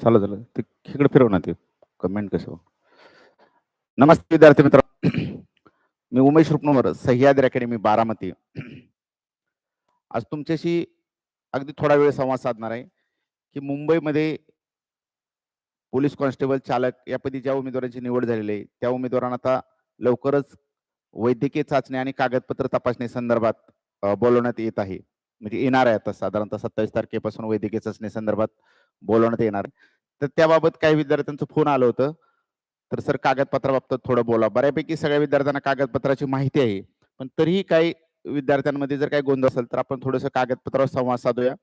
झालं झालं. ते इकडे फिरव ना ते. कमेंट कसं नमस्ते विद्यार्थी मित्र. मी उमेश रुपनवर सह्याद्री अकॅडमी बारामती. आज तुमच्याशी अगदी थोडा वेळ संवाद साधणार आहे की मुंबईमध्ये पोलीस कॉन्स्टेबल चालक यापैकी ज्या उमेदवारांची निवड झालेली आहे त्या उमेदवारांना आता लवकरच वैद्यकीय चाचणी आणि कागदपत्र तपासणी संदर्भात बोलवण्यात येत आहे. म्हणजे येणार आहे आता साधारणतः सत्तावीस तारखेपासून वैद्यकीय चाचणी संदर्भात. बोलवण्यात येणार. तर त्याबाबत काही विद्यार्थ्यांचं फोन आलं होतं. तर सर कागदपत्राबाबत थोडं बोला. बऱ्यापैकी सगळ्या विद्यार्थ्यांना कागदपत्राची माहिती आहे. पण तरीही काही विद्यार्थ्यांमध्ये जर काही गोंधळ असेल तर आपण थोडंसं कागदपत्रावर संवाद साधूया.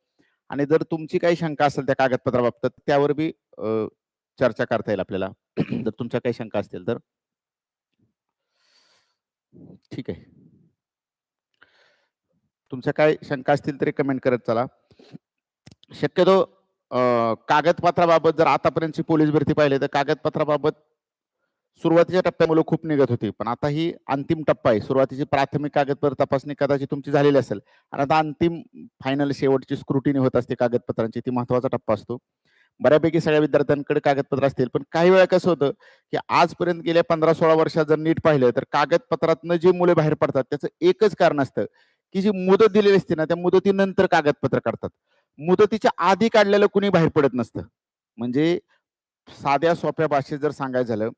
आणि जर तुमची काही शंका असेल त्या कागदपत्राबाबत त्यावर बी चर्चा करता येईल आपल्याला. जर तुमच्या काही शंका असतील तर. ठीक आहे. तुमच्या काय शंका असतील तरी कमेंट करत चला. शक्यतो कागदपत्राबाबत जर आतापर्यंतची पोलीस भरती पाहिली तर कागदपत्राबाबत सुरुवातीच्या टप्प्यामुळे खूप निघत होती. पण आता ही अंतिम टप्पा आहे. सुरुवातीची प्राथमिक कागदपत्र तपासणी कदाचित तुमची झालेली असेल. आणि आता अंतिम फायनल शेवटची स्क्रुटिनी होत असते कागदपत्रांची. ती महत्त्वाचा टप्पा असतो. बऱ्यापैकी सगळ्या विद्यार्थ्यांकडे कागदपत्र असतील. पण काही वेळा कसं होतं की आजपर्यंत गेल्या पंधरा सोळा वर्षात जर नीट पाहिलं तर कागदपत्रातनं जे मुले बाहेर पडतात त्याचं एकच कारण असतं की जी मुदत दिलेली असते ना त्या मुदतीनंतर कागदपत्र काढतात. मुदतीच्या आधी काढलेलं कुणी बाहेर पडत नसतं. म्हणजे साध्या सोप्या भाषेत जर सांगायचं झालं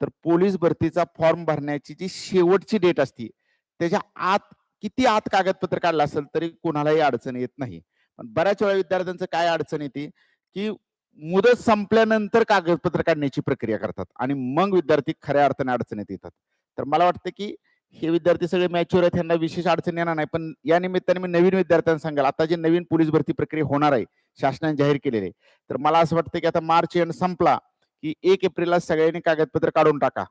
तर पोलीस भरतीचा फॉर्म भरण्याची जी शेवटची डेट असती त्याच्या आत किती आत कागदपत्र काढलं असेल तरी कोणालाही अडचण येत नाही. पण बऱ्याच वेळा विद्यार्थ्यांचं काय अडचण येते की मुदत संपल्यानंतर कागदपत्र काढण्याची प्रक्रिया करतात आणि मग विद्यार्थी खऱ्या अर्थाने अडचणीत येतात. तर मला वाटतं की हे विद्यार्थी सगळे मॅच्युअर आहेत त्यांना विशेष अडचण येणार नाही. पण या निमित्ताने मी नवीन विद्यार्थ्यांना सांगाल आता जे नवीन पोलीस भरती प्रक्रिया होणार आहे शासनाने जाहीर केलेली आहे तर मला असं वाटतं की आता मार्च एंड संपला की एक एप्रिलला सगळ्यांनी कागदपत्र काढून टाका.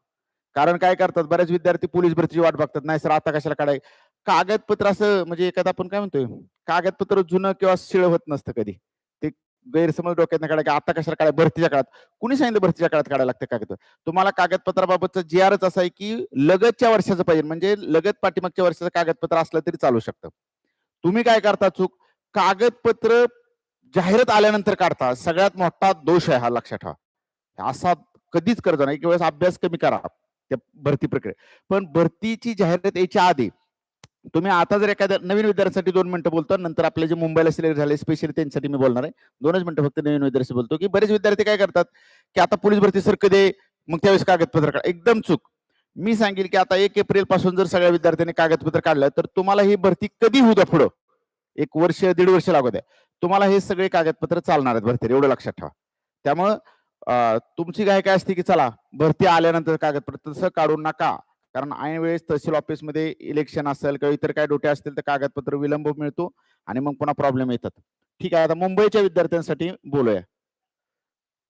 कारण काय करतात बरेच विद्यार्थी पोलीस भरतीची वाट बघतात नाही सर आता कशाला काढाय कागदपत्र असं म्हणजे एखादा आपण काय म्हणतोय कागदपत्र जुनं किंवा शिळ होत नसतं कधी. गैरसमज डोक्यात काढाय की आता कशाला काय भरतीच्या काळात. कुणी सांगितलं भरतीच्या काळात काढायला लागतं कागद तुम्हाला कागदपत्राबाबतचं जी आरच असं आहे की लगतच्या वर्षाचं पाहिजे. म्हणजे लगत पाठीमागच्या वर्षाचं कागदपत्र असलं तरी चालू शकतं. तुम्ही काय करता चूक? कागदपत्र जाहिरात आल्यानंतर काढता. सगळ्यात मोठा दोष आहे हा लक्षात ठेवा. असा कधीच करत नाही. एक वेळेस अभ्यास कमी करा. त्या भरती प्रक्रिया पण भरतीची जाहिरात यायच्या आधी तुम्ही आता जर एखाद्या नवीन विद्यार्थ्यांसाठी दोन मिनिटं बोलतो नंतर आपले जे मुंबईला सिलेक्ट झाले स्पेशली त्यांच्यासाठी मी बोलणार आहे. दोनच मिनिटं फक्त नवीन विद्यार्थी बोलतो की बरेच विद्यार्थी काय करतात की आता पोलीस भरती सर कधी मग त्यावेळेस कागदपत्र काढा. एकदम चूक. मी सांगेल की आता एक एप्रिलपासून जर सगळ्या विद्यार्थ्यांनी कागदपत्र काढलं तर तुम्हाला ही भरती कधी होऊ द्या पुढं? एक वर्ष दीड वर्ष लागू द्या. तुम्हाला हे सगळे कागदपत्र चालणार आहेत भरतीवर एवढं लक्षात ठेवा. त्यामुळं तुमची काय काय असते की चला भरती आल्यानंतर कागदपत्र तसं काढू नका. कारण ऐन वेळेस तहसील ऑफिसमध्ये इलेक्शन असेल किंवा इतर काय डोटे असतील तर कागदपत्र विलंब मिळतो आणि मग पुन्हा प्रॉब्लेम येतात. ठीक आहे आता मुंबईच्या विद्यार्थ्यांसाठी बोलूया.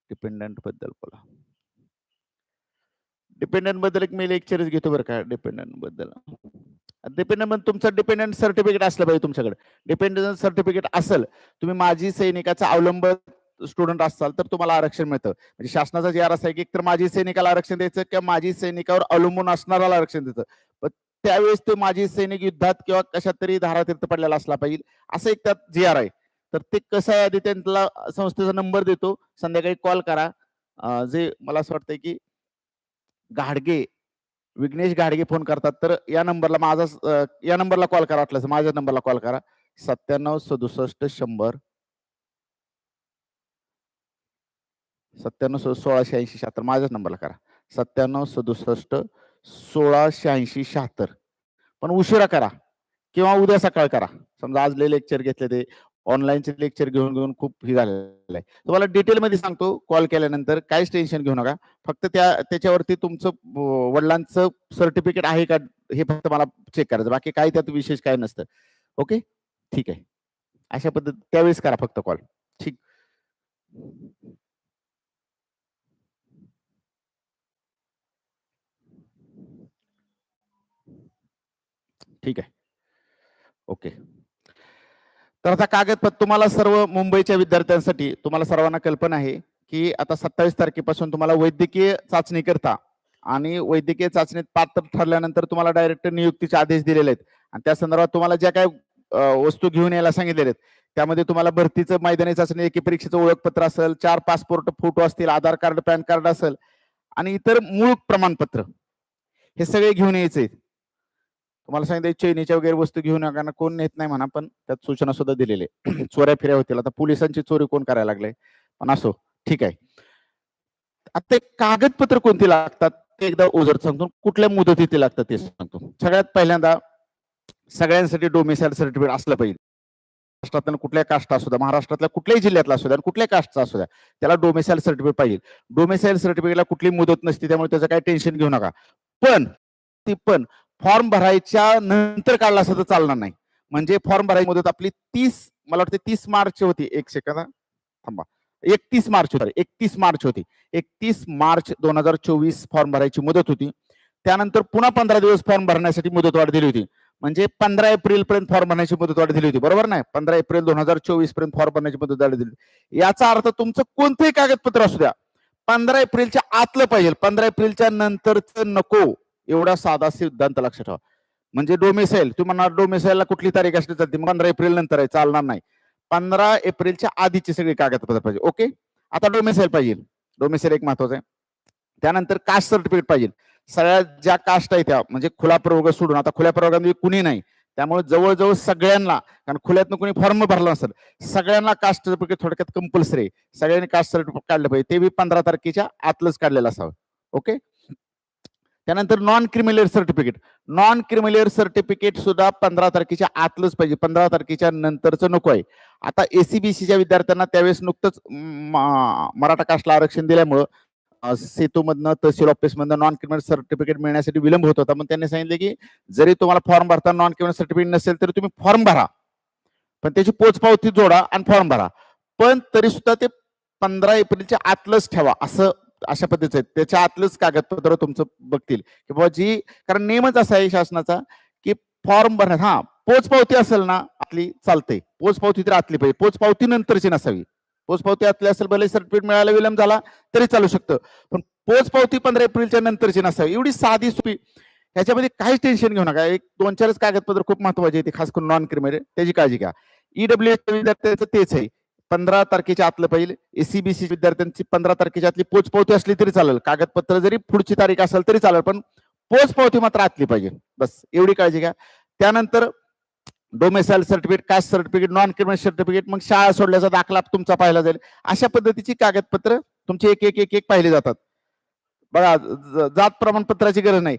डिपेंडंटबद्दल बोला. डिपेंडंटबद्दल एक मी लेक्चरच घेतो बरं का डिपेंडंटबद्दल. डिपेंडंट तुमचं डिपेंडंट सर्टिफिकेट असलं पाहिजे तुमच्याकडे. डिपेंडंट सर्टिफिकेट असेल तुम्ही माजी सैनिकाचा अवलंब स्टुडंट असाल तर तुम्हाला आरक्षण मिळतं. म्हणजे शासनाचा जे आर आहे की एकतर माजी सैनिकाला आरक्षण द्यायचं किंवा माजी सैनिकावर अवलंबून असणाऱ्याला आरक्षण द्यायचं पण त्यावेळेस ते माजी सैनिक युद्धात किंवा कशात तरी धारातीर्थ पडलेला असला पाहिजे असं एक त्यात जी आर आहे. तर ते कसं आहे आधी त्यांना संस्थेचा नंबर देतो. संध्याकाळी कॉल करा. जे मला असं वाटतंय की घाडगे विघ्नेश घाडगे फोन करतात तर या नंबरला माझा या नंबरला कॉल करा वाटलं माझ्या नंबरला कॉल करा. सत्त्याण्णव सदुसष्ट शंभर सत्त्याण्णव सो- सोळाशे ऐंशी शहात्तर. माझ्याच नंबरला करा. सत्त्याण्णव सदुसष्ट सोळाशे ऐंशी शहात्तर. पण उशिरा करा किंवा उद्या सकाळ करा. समजा आज ले लेक्चर घेतले ते. ऑनलाईनचे लेक्चर घेऊन घेऊन खूप हे झालेलं आहे. तुम्हाला डिटेलमध्ये सांगतो. कॉल केल्यानंतर काहीच टेन्शन घेऊ नका. फक्त त्या त्याच्यावरती तुमचं वडिलांचं सर्टिफिकेट आहे का? हे फक्त मला चेक करायचं. बाकी काही त्यात विशेष काय नसतं. ओके ठीक आहे. अशा पद्धत त्यावेळेस करा फक्त कॉल ठीक. ठीक आहे. ओके. तर आता कागदपत्र तुम्हाला सर्व मुंबईच्या विद्यार्थ्यांसाठी तुम्हाला सर्वांना कल्पना आहे की आता सत्तावीस तारखेपासून तुम्हाला वैद्यकीय चाचणी करता आणि वैद्यकीय चाचणीत पात्र ठरल्यानंतर तुम्हाला डायरेक्ट नियुक्तीचे आदेश दिलेले आहेत. आणि त्या संदर्भात तुम्हाला ज्या काय वस्तू घेऊन यायला सांगितलेले आहेत त्यामध्ये तुम्हाला भरतीचं मैदानी चाचणी एकी परीक्षेचं ओळखपत्र असेल चार पासपोर्ट फोटो असतील आधार कार्ड पॅन कार्ड असेल आणि इतर मूळ प्रमाणपत्र हे सगळे घेऊन यायचे तुम्हाला सांगितलं चैनीच्या वगैरे वस्तू घेऊन नका कोण नेत नाही म्हणा पण त्यात सूचना सुद्धा दिलेली आहे. चोऱ्या फिऱ्या होतील. आता पोलिसांची चोरी कोण करायला लागले? पण असो ठीक आहे. आता ते कागदपत्र कोणती लागतात ते एकदा ओझर सांगतो. कुठल्या मुदतीत लागतात ते सांगतो. सगळ्यात पहिल्यांदा सगळ्यांसाठी डोमिसाईल सर्टिफिकेट असलं पाहिजे. महाराष्ट्रातल्या कुठल्या कास्ट असू द्या महाराष्ट्रातल्या कुठल्याही जिल्ह्यातला असू द्या आणि कुठल्या कास्टचा असू द्या त्याला डोमिसाईल सर्टिफिकेट पाहिजे. डोमिसाईल सर्टिफिकेटला कुठली मुदत नसते त्यामुळे त्याचं काही टेन्शन घेऊ नका. पण ती पण फॉर्म भरायच्या नंतर काढला असं तर चालणार नाही. म्हणजे फॉर्म भरायची मुदत आपली तीस मला वाटते तीस मार्च होती. एक सेकंद थांबा. एकतीस मार्च होता. एकतीस मार्च होती. एकतीस मार्च दोन हजार चोवीस फॉर्म भरायची मुदत होती. त्यानंतर पुन्हा पंधरा दिवस फॉर्म भरण्यासाठी मुदतवाढ दिली होती. म्हणजे पंधरा एप्रिल पर्यंत फॉर्म भरण्याची मुदतवाढ दिली होती. बरोबर नाही? पंधरा एप्रिल दोन हजार चोवीसपर्यंत फॉर्म भरण्याची मुदतवाढ दिली होती. याचा अर्थ तुमचं कोणतंही कागदपत्र असू द्या. पंधरा एप्रिलच्या आतलं पाहिजे. पंधरा एप्रिलच्या नंतरचं नको. एवढा साधा सिद्धांत लक्षात ठेवा. म्हणजे डोमिसाईल तुम्ही म्हणणार डोमिसाईलला कुठली तारीख असली चालते पंधरा एप्रिल नंतर आहे चालणार नाही. पंधरा एप्रिलच्या आधीची सगळी कागदपत्र पाहिजे ओके? आता डोमिसाईल पाहिजे. डोमिसाईल एक महत्वाचं आहे. त्यानंतर कास्ट सर्टिफिकेट पाहिजे. सगळ्या ज्या कास्ट आहे त्या म्हणजे खुला प्रवर्ग सोडून आता खुल्या प्रवर्गामध्ये कुणी नाही. त्यामुळे जवळजवळ सगळ्यांना कारण खुल्यातनं कोणी फॉर्म भरला नसेल सगळ्यांना कास्ट सर्टिफिकेट थोडक्यात कंपल्सरी सगळ्यांनी कास्ट सर्टिफिकेट काढलं पाहिजे ते बी पंधरा तारखेच्या आतलंच काढलेलं असावं ओके? त्यानंतर non creamy layer certificate non creamy layer certificate सुद्धा पंधरा तारखेच्या आतलंच पाहिजे. पंधरा तारखेच्या नंतरचं नको आहे. आता एसीबीसीच्या विद्यार्थ्यांना त्यावेळेस नुकतंच म- मराठा कास्टला आरक्षण दिल्यामुळं सेतूमधनं तहसील ऑफिसमधनं नॉन क्रिमिनल सर्टिफिकेट मिळण्यासाठी विलंब होत होता. मग त्यांनी सांगितले की जरी तुम्हाला फॉर्म भरता नॉन क्रिमिनल सर्टिफिकेट नसेल तरी तुम्ही फॉर्म भरा. पण त्याची पोचपावती जोडा आणि फॉर्म भरा. पण तरी सुद्धा ते पंधरा एप्रिलच्या आतलंच ठेवा. असं अशा पद्धतीचं आहे त्याच्या आतलंच कागदपत्र तुमचं बघतील. की बाबा जी कारण नियमच असा आहे शासनाचा की फॉर्म भरण्यात हा पोचपावती असेल ना आतली चालते. पोचपावती तर आतली पाहिजे. पोचपावती नंतरची नसावी. पोचपावती आतली असेल भले सर्टिफिकेट मिळायला विलंब झाला तरी चालू शकतं. पण पोचपावती पंधरा एप्रिलच्या नंतरची नसावी. एवढी साधी सोपी ह्याच्यामध्ये काहीच टेन्शन घेऊ नका. एक दोन चारच कागदपत्र खूप महत्त्वाचे आहे ते खास करून नॉन क्रिमिनल त्याची काळजी घ्या. ईडब्ल्यू एस विद्यार्थ्यांचं तेच आहे. पंधरा तारखेच्या आतलं पाहिजे एसीबीसी विद्यार्थ्यांची पंधरा तारखेच्या आतली पोचपावती असली तरी चालेल. कागदपत्र जरी पुढची तारीख असेल तरी चालेल पण पोचपावती मात्र आतली पाहिजे. बस एवढी काळजी घ्या. त्यानंतर domicile certificate caste certificate non criminal certificate मग शाळा सोडल्याचा दाखला तुमचा पाहिला जाईल. अशा पद्धतीची कागदपत्र तुमचे एक एक एक एक पाहिले जातात. बघा ज- जात प्रमाणपत्राची गरज नाही.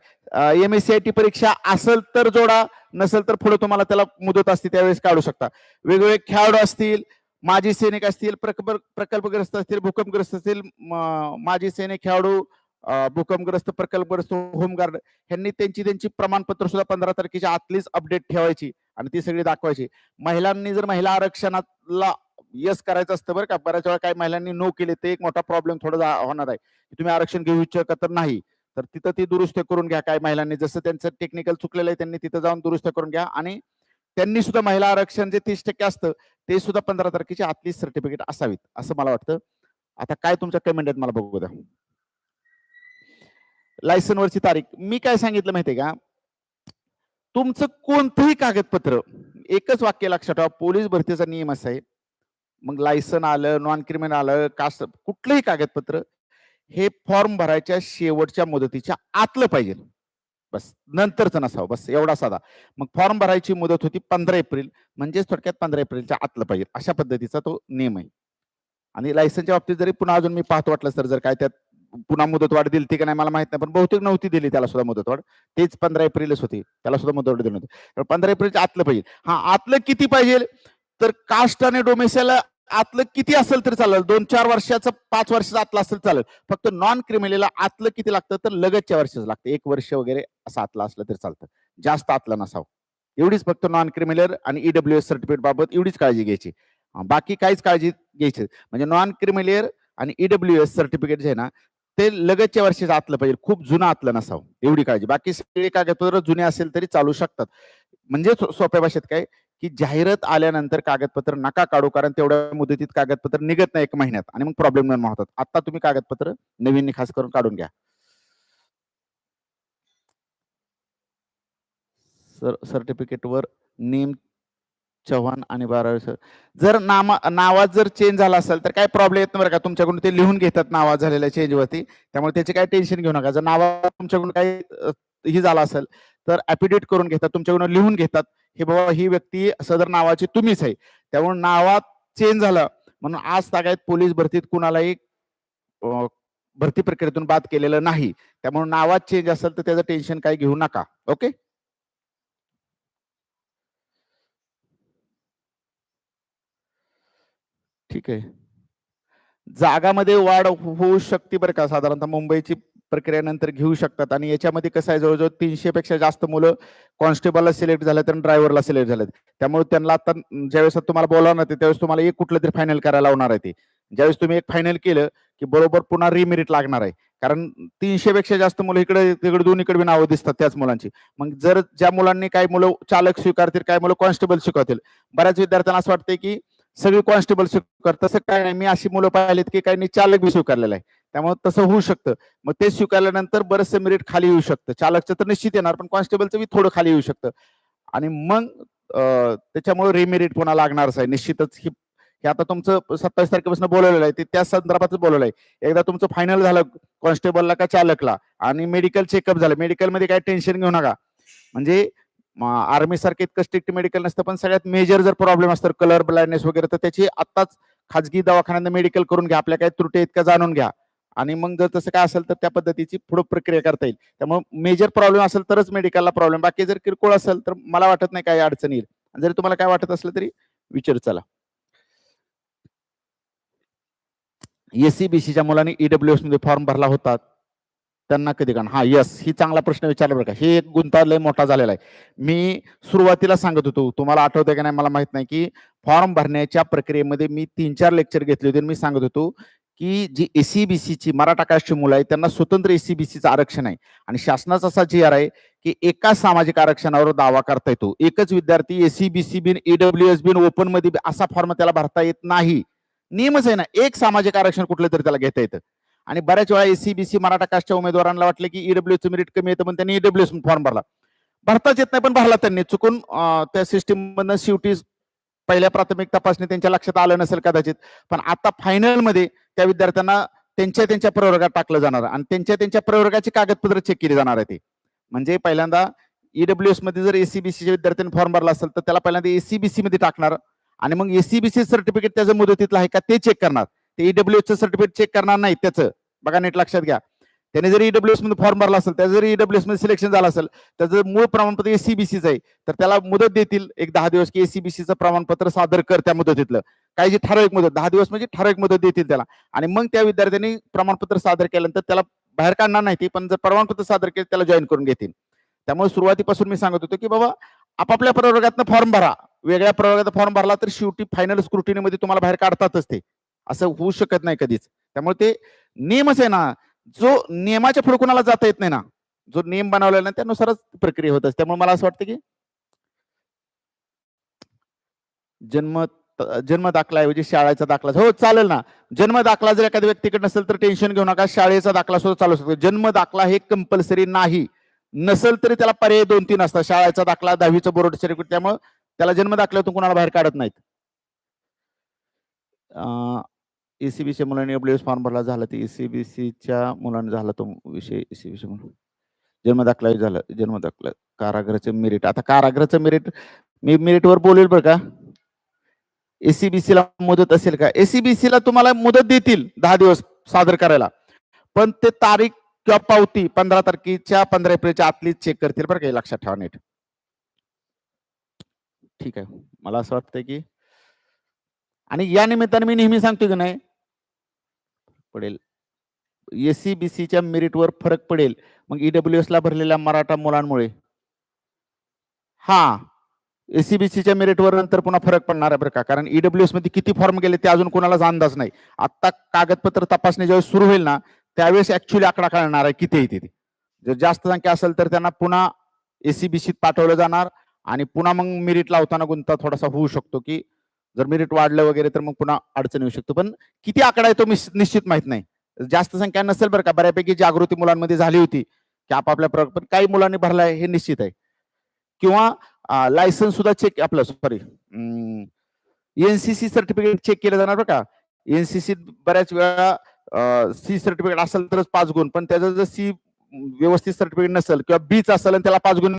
M S C I T परीक्षा असेल तर जोडा नसेल तर पुढे तुम्हाला त्याला मुदत असते त्यावेळेस काढू शकता. वेगवेगळे खेळाडू असतील माजी सैनिक असतील प्रकल्प प्रकल्पग्रस्त असतील भूकंपग्रस्त असतील माजी सैनिक खेळाडू भूकंपग्रस्त प्रकल्पग्रस्त होमगार्ड ह्यांनी त्यांची त्यांची प्रमाणपत्र सुद्धा पंधरा तारखेच्या आतलीच अपडेट ठेवायची आणि ती सगळी दाखवायची. महिलांनी जर महिला आरक्षणाला यस करायचं असतं बरं का बऱ्याच वेळा काही महिलांनी नो केले ते एक मोठा प्रॉब्लेम थोडा जा- होणार आहे. की तुम्ही आरक्षण घेऊ इच्छिता तर नाही? तर तिथं ती दुरुस्त करून घ्या काही महिलांनी. जसं त्यांचं टेक्निकल चुकलेलं आहे त्यांनी तिथं जाऊन दुरुस्त करून घ्या आणि त्यांनी सुद्धा महिला आरक्षण जे तीस टक्के असतं ते सुद्धा पंधरा तारखेची आतली सर्टिफिकेट असावीत असं मला वाटतं. आता काय तुमच्या कमेंट आहेत मला बघू द्या. लायसन वरची तारीख. मी काय सांगितलं माहितीये का? तुमचं कोणतंही कागदपत्र एकच वाक्य लक्षात ठेवा पोलीस भरतीचा नियम असा आहे. मग लायसन आलं नॉन क्रिमिनल आलं कास्ट कुठलंही कागदपत्र हे फॉर्म भरायच्या शेवटच्या मुदतीच्या आतलं पाहिजे. बस नंतरच नसावं बस एवढा साधा. मग फॉर्म भरायची मुदत होती पंधरा एप्रिल म्हणजेच थोडक्यात पंधरा एप्रिलच्या आतलं पाहिजे अशा पद्धतीचा तो नियम आहे. आणि लायसनच्या बाबतीत जरी पुन्हा अजून मी पाहतो वाटलं तर जर काय त्यात पुन्हा मुदतवाढ दिली ती का नाही मला माहीत नाही पण बहुतेक नव्हती दिली त्याला सुद्धा मुदतवाढ. तेच पंधरा एप्रिलच होती त्याला सुद्धा मुदतवाढ दिली नव्हती. पंधरा एप्रिलच्या आतलं पाहिजे. हा आतलं किती पाहिजे? तर कास्ट आणि डोमेसाईल आतलं किती असेल तर चालेल. दोन चार वर्षाचं पाच वर्षाचं आतलं असेल तर चालेल. फक्त नॉन क्रिमिनलला आतलं किती लागतं तर लगतच्या वर्षाचं लागतं. एक वर्ष वगैरे असं आतलं असलं तरी चालतं. जास्त आतलं नसावं. एवढीच फक्त नॉन क्रिमिनल आणि ईडब्ल्यू एस सर्टिफिकेट बाबत एवढीच काळजी घ्यायची. बाकी काहीच काळजी घ्यायची. म्हणजे नॉन क्रिमिलियर आणि ईडब्ल्यू एस सर्टिफिकेट जे आहे ना ते लगतच्या वर्षीच आतलं पाहिजे. खूप जुनं आतलं नसावं. एवढी काळजी. बाकी सगळे कागदपत्र जुने असेल तरी चालू शकतात. म्हणजे सो- सोप्या भाषेत काय की जाहिरात आल्यानंतर कागदपत्र नका काढू कारण तेवढ्या मुदतीत कागदपत्र निघत नाही एक महिन्यात आणि मग प्रॉब्लेम निर्माण होतात. आता तुम्ही कागदपत्र नवीन खास करून काढून घ्या. सर सर्टिफिकेटवर नेम चव्हाण आणि बारावी सर. जर नामा नावात जर चेंज झाला असेल तर काय प्रॉब्लेम येत नाही बरं का. तुमच्याकडून ते लिहून घेतात नावात झालेल्या चेंजवरती त्यामुळे त्याचे काय टेन्शन घेऊ नका. जर नावा तुमच्याकडून काही ही झाला असेल तर ऍपिडेट करून घेतात तुमच्याकडून लिहून घेतात. हे बाबा ही व्यक्ती सदर नावाची तुम्हीच आहे. त्यामुळे नावात चेंज झालं. म्हणून आज तागायत पोलीस भरतीत कुणालाही भरती प्रक्रियेतून बाद केलेलं नाही. त्यामुळे नावात चेंज असेल तर त्याचं टेन्शन काही घेऊ नका. ओके ठीक आहे. जागामध्ये वाढ होऊ शकते बरं का? साधारणतः मुंबईची प्रक्रियेनंतर घेऊ शकतात. आणि याच्यामध्ये कसं आहे जवळजवळ तीनशे पेक्षा जास्त मुलं कॉन्स्टेबलला सिलेक्ट झाल्यात आणि ड्रायव्हरला सिलेक्ट झालेत. त्यामुळे त्यांना आता ज्यावेळेस तुम्हाला बोलावणार ते त्यावेळेस तुम्हाला एक कुठलं तरी फायनल करायला लावणार आहे ते. ज्यावेळेस तुम्ही एक फायनल केलं की बरोबर पुन्हा रिमेरिट लागणार आहे. कारण तीनशे पेक्षा जास्त मुलं इकडे तिकडे दोन्हीकडे बी नावं दिसतात त्याच मुलांची. मग जर ज्या मुलांनी काही मुलं चालक स्वीकारतील काही मुलं कॉन्स्टेबल स्वीकारतील बऱ्याच विद्यार्थ्यांना असं वाटतंय की सगळी कॉन्स्टेबल स्वीकार तसं काय नाही मी अशी मुलं पाहिलीत की काही चालक बी स्वीकारलेला आहे. त्यामुळे तसं होऊ शकतं. मग ते स्वीकारल्यानंतर बरंचसं मेरिट खाली येऊ शकतं. चालकचं तर निश्चित येणार पण कॉन्स्टेबलचं बी थोडं खाली येऊ शकतं. आणि मग त्याच्यामुळे रिमेरिट पुन्हा लागणारच आहे. निश्चितच ही हे आता तुमचं सत्तावीस तारखेपासून बोलवलेलं आहे. ते त्या संदर्भातच बोलवलं आहे. एकदा तुमचं फायनल झालं कॉन्स्टेबलला का चालकला? आणि मेडिकल चेकअप झालं. मेडिकलमध्ये काय टेन्शन घेऊ नका. म्हणजे आर्मी सारखे इतकं स्ट्रिक्ट मेडिकल नसतं पण सगळ्यात मेजर जर प्रॉब्लेम असतं कलर ब्लाइंडनेस वगैरे तर त्याची आत्ताच खाजगी दवाखान्यात मेडिकल करून घ्या. आपल्या काही त्रुटी इतक्या जाणून घ्या. आणि मग जर तसं काय असेल तर त्या पद्धतीची पुढे प्रक्रिया करता येईल. त्यामुळे मेजर प्रॉब्लेम असेल तरच मेडिकलला प्रॉब्लेम बाकी जर किरकोळ असेल तर मला वाटत नाही काही अडचण येईल. जरी तुम्हाला काय वाटत असलं तरी विचार चला. एसीबीसीच्या मुलांनी ईडब्ल्यूएसमध्ये फॉर्म भरला होता. त्यांना कधी कारण हा यस ही चांगला प्रश्न विचारला बरं का. हे एक गुंता लय मोठा झालेला आहे. मी सुरुवातीला सांगत होतो तुम्हाला आठवतंय का नाही? मला माहीत नाही की फॉर्म भरण्याच्या प्रक्रियेमध्ये मी तीन चार लेक्चर घेतले होते आणि मी सांगत होतो की जी एसीबीसीची मराठा कास्टची मुलं आहेत त्यांना स्वतंत्र एसीबीसीचं आरक्षण आहे. आणि शासनाचा असा जी आर आहे की एकाच सामाजिक आरक्षणावर दावा करता येतो एकच विद्यार्थी एसीबीसी बिन ईडब्ल्यूएस बिन ओपनमध्ये असा फॉर्म त्याला भरता येत नाही. नियमच आहे ना. एक सामाजिक आरक्षण कुठलं तरी त्याला घेता येतं. आणि बऱ्याच वेळा एसीबीसी मराठा कास्टच्या उमेदवारांना वाटलं की ईडब्ल्यूचं मेरिट कमी येतं पण त्यांनी ईडब्ल्यूएस फॉर्म भरला. भरताच येत नाही पण भरला त्यांनी. चुकून त्या सिस्टीम मधनं शेवटी पहिल्या प्राथमिक तपासणी त्यांच्या लक्षात आलं नसेल कदाचित. पण आता फायनलमध्ये त्या विद्यार्थ्यांना त्यांच्या त्यांच्या प्रवर्गात टाकलं जाणार आणि त्यांच्या त्यांच्या प्रवर्गाची कागदपत्र चेक केली जाणार आहे ते. म्हणजे पहिल्यांदा ईडब्ल्यूएसमध्ये जर एसीबीसी विद्यार्थ्यांनी फॉर्म भरला असेल तर त्याला पहिल्यांदा एसीबीसी मध्ये टाकणार आणि मग एसीबीसी सर्टिफिकेट त्याचं मुदतीतलं आहे का ते चेक करणार. ते ईडब्ल्यूएस सर्टिफिकेट चेक करणार नाही त्याचं. बघा नीट लक्षात घ्या. त्याने जर ईडब्ल्यूएसमध्ये फॉर्म भरला असेल त्याचं जर ईडब्ल्यूएसमध्ये सिलेक्शन झालं असेल त्याचं मूळ प्रमाणपत्र एसीबीसीचं आहे तर त्याला मुदत देतील एक दहा दिवस की एसीबीसीचं प्रमाणपत्र सादर कर त्या मुदतीतलं. काही जी ठराविक मुदत दहा दिवस म्हणजे ठराविक मुदत देतील त्याला. आणि मग त्या विद्यार्थ्यांनी प्रमाणपत्र सादर केल्यानंतर त्याला बाहेर काढणार नाही ते पण जर प्रमाणपत्र सादर केलं त्याला जॉईन करून घेतील. त्यामुळे सुरुवातीपासून मी सांगत होतो की बाबा आपापल्या प्रवर्गातनं फॉर्म भरा. वेगळ्या प्रवर्गात फॉर्म भरला तर शेवटी फायनल स्क्रुटिनीमध्ये तुम्हाला बाहेर काढतातच ते. असं होऊ शकत नाही कधीच. त्यामुळे ते नियमच आहे ना. जो नियमाच्या पुढे कोणाला जाता येत नाही ना. जो नियम बनवलेला ना त्यानुसारच प्रक्रिया होत असते. त्यामुळे मला असं वाटतं की जन्म जन्म दाखलाऐवजी शाळेचा दाखला हो चालेल ना. जन्म दाखला जर एखाद्या व्यक्तीकडे नसेल तर टेन्शन घेऊ नका. शाळेचा दाखला सुद्धा चालू शकतो. जन्म दाखला हे कंपल्सरी नाही. नसेल तरी त्याला पर्याय दोन तीन असतात. शाळेचा दाखला दहावीचं बोर्ड सर्टिफिकेट त्यामुळे त्याला जन्म दाखल्यातून कोणाला बाहेर काढत नाहीत. एसीबीसी मुलांनी एस फॉर्म भरला झाला ते एसीबीसीच्या मुलांनी झाला तो विषय एसीबीसी जन्म दाखला झालं. जन्म दाखला कारागृहाचं मेरिट आता कारागृहाचं मेरिट मी मेरिटवर बोलेल बरं का? एसीबीसी ला मुदत असेल का? एसीबीसी ला तुम्हाला मुदत देतील दहा दिवस सादर करायला. पण ते तारीख किंवा पावती पंधरा तारखेच्या पंधरा एप्रिलच्या आतलीच चेक करतील बरं का लक्षात ठेवा नीट. ठीक आहे. मला असं वाटतंय की आणि या निमित्ताने मी नेहमी सांगतो की नाही पडेल. एसीबीसीच्या मेरिटवर फरक पडेल. मग ईडब्ल्यूएस ला भरलेल्या मराठा मुलांमुळे. हा. एसीबीसीच्या मेरिटवर नंतर पुन्हा फरक पडणार आहे बरं का. कारण ईडब्ल्यूएसमध्ये किती फॉर्म गेले ते अजून कोणालाच अंदाज नाही. आता कागदपत्र तपासणी ज्यावेळेस सुरू होईल ना त्यावेळेस ऍक्च्युली आकडा कळणार आहे किती येते ते जर जास्त संख्या असेल तर त्यांना पुन्हा एसीबीसीत पाठवलं जाणार आणि पुन्हा मग मेरिट लावताना गुंता थोडासा होऊ शकतो की जर मेरिट वाढलं वगैरे तर मग पुन्हा अडचण येऊ शकतो. पण किती आकडा आहे तो मी निश्चित माहीत नाही. जास्त संख्या नसेल बरं का बऱ्यापैकी जागृती मुलांमध्ये झाली होती की आपापल्या प्र- पण काही मुलांनी भरलाय हे निश्चित आहे. किंवा लायसन्स सुद्धा चेक आपलं सॉरी एनसीसी सर्टिफिकेट चेक केलं जाणार बरं का? एनसीसी बऱ्याच वेळा सी सर्टिफिकेट असेल तरच पाच गुण पण त्याचं जर सी व्यवस्थित सर्टिफिकेट नसेल किंवा बीच असेल आणि त्याला पाच गुण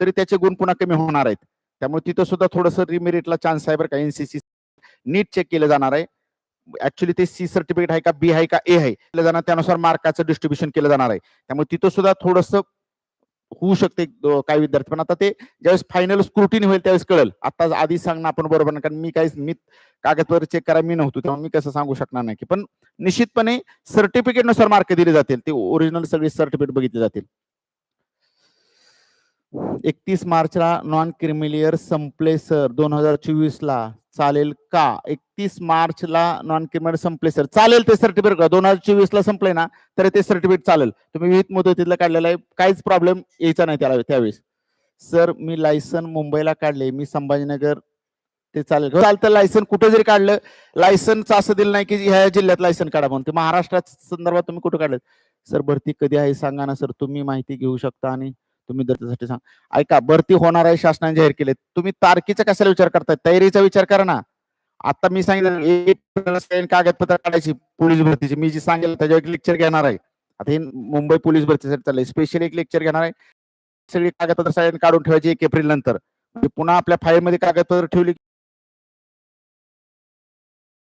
तरी त्याचे गुण पुन्हा कमी होणार आहेत. त्यामुळे तिथं सुद्धा थोडंसं रिमेरिटला चान्स आहे बरं का एनसीसी नीट चेक केलं जाणार आहे. ऍक्च्युली ते सी सर्टिफिकेट आहे का बी आहे का ए आहे. केलं जाणार त्यानुसार मार्काचं डिस्ट्रीब्युशन केलं जाणार आहे. त्यामुळे तिथं सुद्धा थोडंसं होऊ शकते काही विद्यार्थी. पण आता ते ज्यावेळेस फायनल स्क्रुटिनी होईल त्यावेळेस कळेल. आता आधी सांगणं आपण बरोबर नाही कारण मी काहीच मी कागदपत्र चेक करा मी नव्हतो तेव्हा मी कसं सांगू शकणार नाही. की पण निश्चितपणे सर्टिफिकेटनुसार मार्क दिले जातील. ते ओरिजिनल सगळे सर्टिफिकेट बघितले जातील. एकतीस मार्चला नॉन क्रिमिलियर संपले सर दोन हजार चोवीस ला चालेल का? एकतीस मार्चला नॉन क्रिमिलियर संपले सर चालेल ते सर्टिफिकेट का? दोन हजार चोवीस ला संपले ना तर ते सर्टिफिकेट चालेल. तुम्ही विहित मुदतीतलं काढलेलं आहे. काहीच प्रॉब्लेम यायचा नाही त्याला त्यावेळेस. सर मी लायसन मुंबईला काढले. मी संभाजीनगर ते चालेल. हो, चालतं. लायसन कुठे जरी काढलं लायसनचं असं दिलं नाही की ह्या जिल्ह्यात लायसन काढा म्हणून. ते महाराष्ट्रात संदर्भात तुम्ही कुठे काढलं सर भरती कधी आहे? सांगा ना सर तुम्ही माहिती घेऊ शकता आणि तुम्ही त्यासाठी सांग. ऐका भरती होणार आहे शासनाने जाहीर केले तुम्ही तारखेचा कशाला विचार करताय? तयारीचा विचार करा ना. आता मी सांगितलं एक कागदपत्र काढायची पोलीस भरतीची. मी जी सांगेल त्याच्यावर एक लेक्चर घेणार आहे. आता हे मुंबई पोलीस भरतीसाठी चाललंय. स्पेशल एक लेक्चर घेणार आहे. सगळी कागदपत्र सगळ्यांनी काढून ठेवायची एक एप्रिल नंतर. म्हणजे पुन्हा आपल्या फाईलमध्ये कागदपत्र ठेवली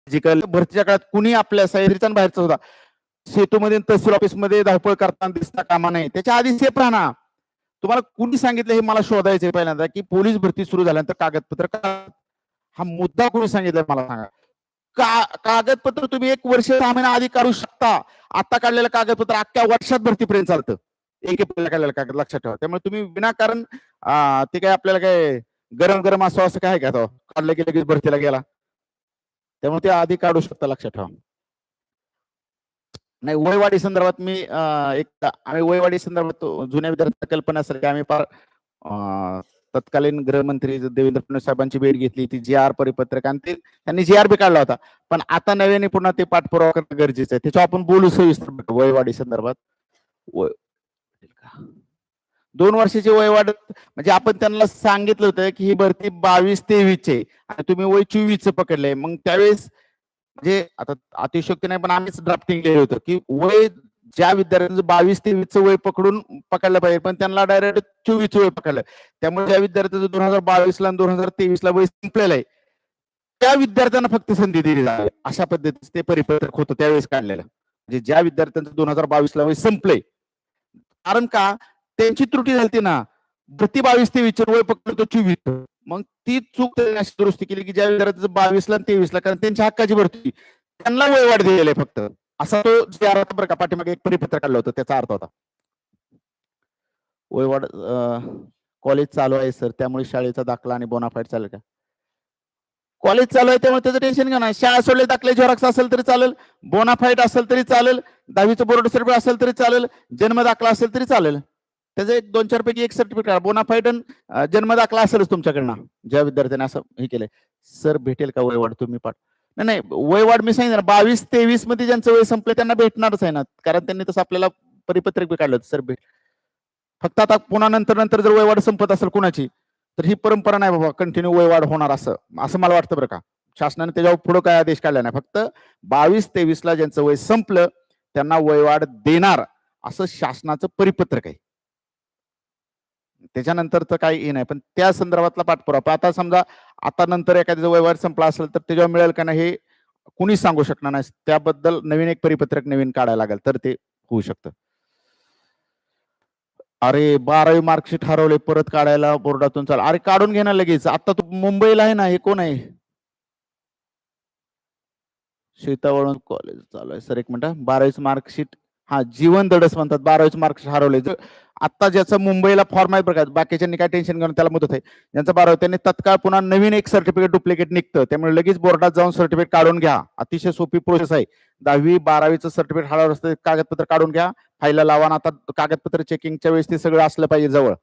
भरतीच्या काळात कुणी आपल्या सह्याद्रीचा बाहेरचा होता. सेतूमध्ये तहसील ऑफिसमध्ये धावपळ करताना दिसता कामा नाही त्याच्या आधी सेफ राहणार तुम्हाला कुणी सांगितलं हे मला शोधायचं पहिल्यांदा की पोलीस भरती सुरू झाल्यानंतर कागदपत्र का हा मुद्दा कोणी सांगितलं मला सांगा. का कागदपत्र तुम्ही एक वर्ष सहा महिना आधी काढू शकता. आता काढलेलं कागदपत्र अख्ख्या वर्षात भरतीपर्यंत चालतं. एक एप्रिलला काढलेलं कागद लक्षात ठेवा. त्यामुळे तुम्ही विनाकारण ते काय आपल्याला काय गरम गरम असं असं काय आहे का तो? काढलं की लगेच भरतीला गेला. त्यामुळे ते आधी काढू शकता लक्षात ठेवा. नाही वयवाढी संदर्भात मी एक आम्ही वयवाढी संदर्भात जुन्या विद्यार्थ्यांना कल्पना असेल की आम्ही फार तत्कालीन गृहमंत्री देवेंद्र फडणवीस साहेबांची भेट घेतली ती जी आर परिपत्रक आणि ते त्यांनी जी आर बी काढला होता. पण आता नव्याने पुन्हा ते पाठपुरावा करणं गरजेचं आहे. त्याच्यावर आपण बोलू सविस्तर वयवाडी वयवाढी संदर्भात. दोन वर्षाची वयवाड म्हणजे आपण त्यांना सांगितलं होतं की ही भरती बावीस तेवीस चे आणि तुम्ही वय चोवीस पकडलंय. मग त्यावेळेस म्हणजे आता अतिशयोक्ती नाही पण आम्हीच ड्राफ्टिंग लिहिलं होतं की वय ज्या विद्यार्थ्यांचं बावीस तेवीस वय पकडून पकडलं पाहिजे पण त्यांना डायरेक्ट चोवीस वय पकडलं. त्यामुळे ज्या विद्यार्थ्याचं दोन हजार बावीस ला आणि दोन हजार तेवीस ला वय संपलेलं आहे त्या विद्यार्थ्यांना फक्त संधी दिली जाते. अशा पद्धतीचं ते परिपत्रक होतं त्यावेळेस काढलेलं. म्हणजे ज्या विद्यार्थ्यांचं दोन हजार बावीस ला वय संपलंय. कारण का? त्यांची त्रुटी झाली ना. गती बावीस ते विचार वय पकडतो चोवीस मग ती चूक त्यांनी अशी दुरुस्ती केली की ज्या विद्यार्थ्याचं बावीसला तेवीसला कारण त्यांच्या हक्काची भरती त्यांना वय वाढ आहे फक्त. असा तो जे अर्थ बरं का पाठीमागे एक परिपत्र काढलं होतं त्याचा अर्थ होता. वयवाढ कॉलेज चालू आहे सर त्यामुळे शाळेचा दाखला आणि बोनाफाईट चालेल का? कॉलेज चालू आहे त्यामुळे त्याचं टेन्शन घ्या ना शाळा सोडले दाखले झेरॉक्स असेल तरी चालेल. बोनाफाईट असेल तरी चालेल. दहावीचं बोर्ड सर्टिफिकेट असेल तरी चालेल. जन्म दाखला असेल तरी चालेल. त्याचं एक दोन चार पैकी एक सर्टिफिकेट बोनाफाईड जन्मदाखला जन्म दाखला असेलच तुमच्याकडनं ज्या विद्यार्थ्यांनी असं हे केलंय. सर भेटेल का वयवाढ तुम्ही पाठ? नाही नाही वयवाढ मी सांगितलं बावीस तेवीसमध्ये ज्यांचं वय संपलं त्यांना भेटणारच आहे ना. कारण त्यांनी तसं आपल्याला परिपत्रक बी काढलं सर भेट फक्त आता पुन्हा नंतर नंतर जर वयवाढ संपत असेल कुणाची तर ही परंपरा नाही बाबा कंटिन्यू वयवाढ होणार असं. असं मला वाटतं बरं का. शासनाने त्याच्यावर पुढे काय आदेश काढला नाही. फक्त बावीस तेवीस ला ज्यांचं वय संपलं त्यांना वयवाढ देणार असं शासनाचं परिपत्रक आहे. त्याच्यानंतर तर काही हे नाही. पण त्या संदर्भातला पाठपुरावा. पण आता समजा आता नंतर एखाद्याचा व्यवहार संपला असेल तर त्याच्यावर मिळेल का नाही हे कुणीच सांगू शकणार नाही. त्याबद्दल नवीन एक परिपत्रक नवीन काढायला लागेल तर ते होऊ शकतं. अरे बारावी मार्कशीट हरवले परत काढायला बोर्डातून चाल अरे काढून घेणार लगेच. आता तू मुंबईला आहे ना हे कोण आहे? शेतावळून कॉलेज चालू आहे. सर एक मिनिट बारावीच मार्कशीट हा जीवन दडस म्हणतात. बारावीच मार्क्स हरवले. जर आता ज्याचं मुंबईला फॉर्म आहे बघा बाकीच्यांनी काय टेन्शन घेऊन त्याला मदत आहे. ज्यांचं बारावी त्यांनी तत्काळ पुन्हा नवीन एक सर्टिफिकेट डुप्लिकेट निघतं. त्यामुळे लगेच बोर्डात जाऊन सर्टिफिकेट काढून घ्या. अतिशय सोपी प्रोसेस आहे. दहावी बारावीचं सर्टिफिकेट हरवलं असतं कागदपत्र काढून घ्या. फाईलला लावा आता कागदपत्र चेकिंगच्या वेळेस ते सगळं असलं पाहिजे जवळ.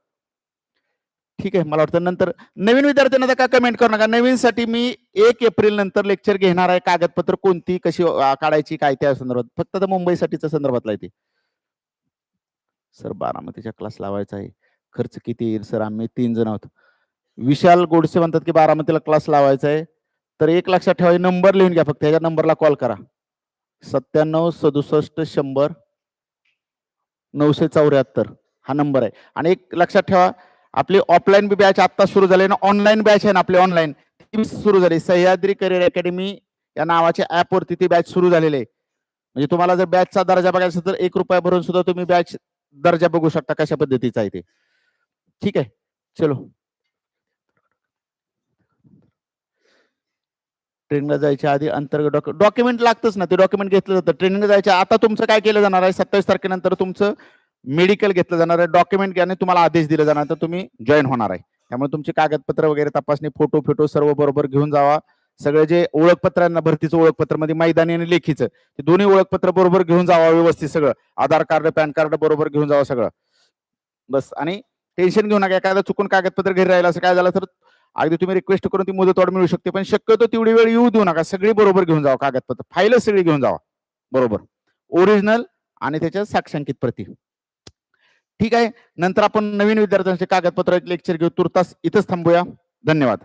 ठीक आहे मला वाटतं नंतर नवीन विद्यार्थ्यांना तर कमेंट करू नका. नवीनसाठी मी एक एप्रिल नंतर लेक्चर घेणार आहे. कागदपत्र कोणती कशी काढायची काय त्या संदर्भात. फक्त तर मुंबईसाठीच्या संदर्भातला आहे ते. सर बारामतीचा क्लास लावायचा आहे. खर्च किती येईल सर? आम्ही तीन जण आहोत. विशाल गोडसे म्हणतात की बारामतीला क्लास लावायचा आहे. तर एक लक्षात ठेवा नंबर लिहून घ्या फक्त. ह्याच्या नंबरला कॉल करा. सत्त्याण्णव सदुसष्ट शंभर नऊशे चौऱ्याहत्तर. हा नंबर आहे. आणि एक लक्षात ठेवा आपली ऑफलाईन बी बॅच आता सुरू झाली ना ऑनलाईन बॅच आहे ना आपली ऑनलाईन ती सुरू झाली. सह्याद्री करिअर अकॅडमी या नावाच्या ऍपवरती ती बॅच सुरू झालेली आहे. म्हणजे तुम्हाला जर बॅचचा दर्जा बघायचा असेल तर एक रुपया भरून सुद्धा तुम्ही बॅच दर्जा बघू शकता कशा पद्धतीचा आहे ते. ठीक आहे? चलो. ट्रेनिंगला जायच्या आधी अंतर्गत डॉक्युमेंट लागतच ना. ते डॉक्युमेंट घेतलं जातं. ट्रेनिंगला जायच्या आता तुमचं काय केलं जाणार आहे? सत्तावीस तारखेनंतर तुमचं मेडिकल घेतलं जाणार आहे. डॉक्युमेंट आणि तुम्हाला आदेश दिले जाणार तर तुम्ही जॉईन होणार आहे. त्यामुळे तुमची कागदपत्र वगैरे तपासणी फोटो फोटो सर्व बरोबर घेऊन जावा. सगळे जे ओळखपत्रांना भरतीचं ओळखपत्रमध्ये मैदानी आणि लेखीचं ते दोन्ही ओळखपत्र बरोबर घेऊन जावा व्यवस्थित सगळं. आधार कार्ड पॅन कार्ड बरोबर घेऊन जावा सगळं. बस. आणि टेन्शन घेऊ नका. एखादा चुकून कागदपत्र घरी राहिलं असं काय झालं तर अगदी तुम्ही रिक्वेस्ट करून ती मुदतवाढ मिळू शकते. पण शक्यतो तेवढी वेळ येऊ देऊ नका. सगळी बरोबर घेऊन जावा कागदपत्र. फाईल सगळी घेऊन जावा. बरोबर. ओरिजिनल आणि त्याच्या साक्षांकित प्रती. ठीक आहे. नंतर आपण नवीन विद्यार्थ्यांचे कागदपत्र एक लेक्चर घेऊ. तुर्तास इथंच थांबूया. धन्यवाद.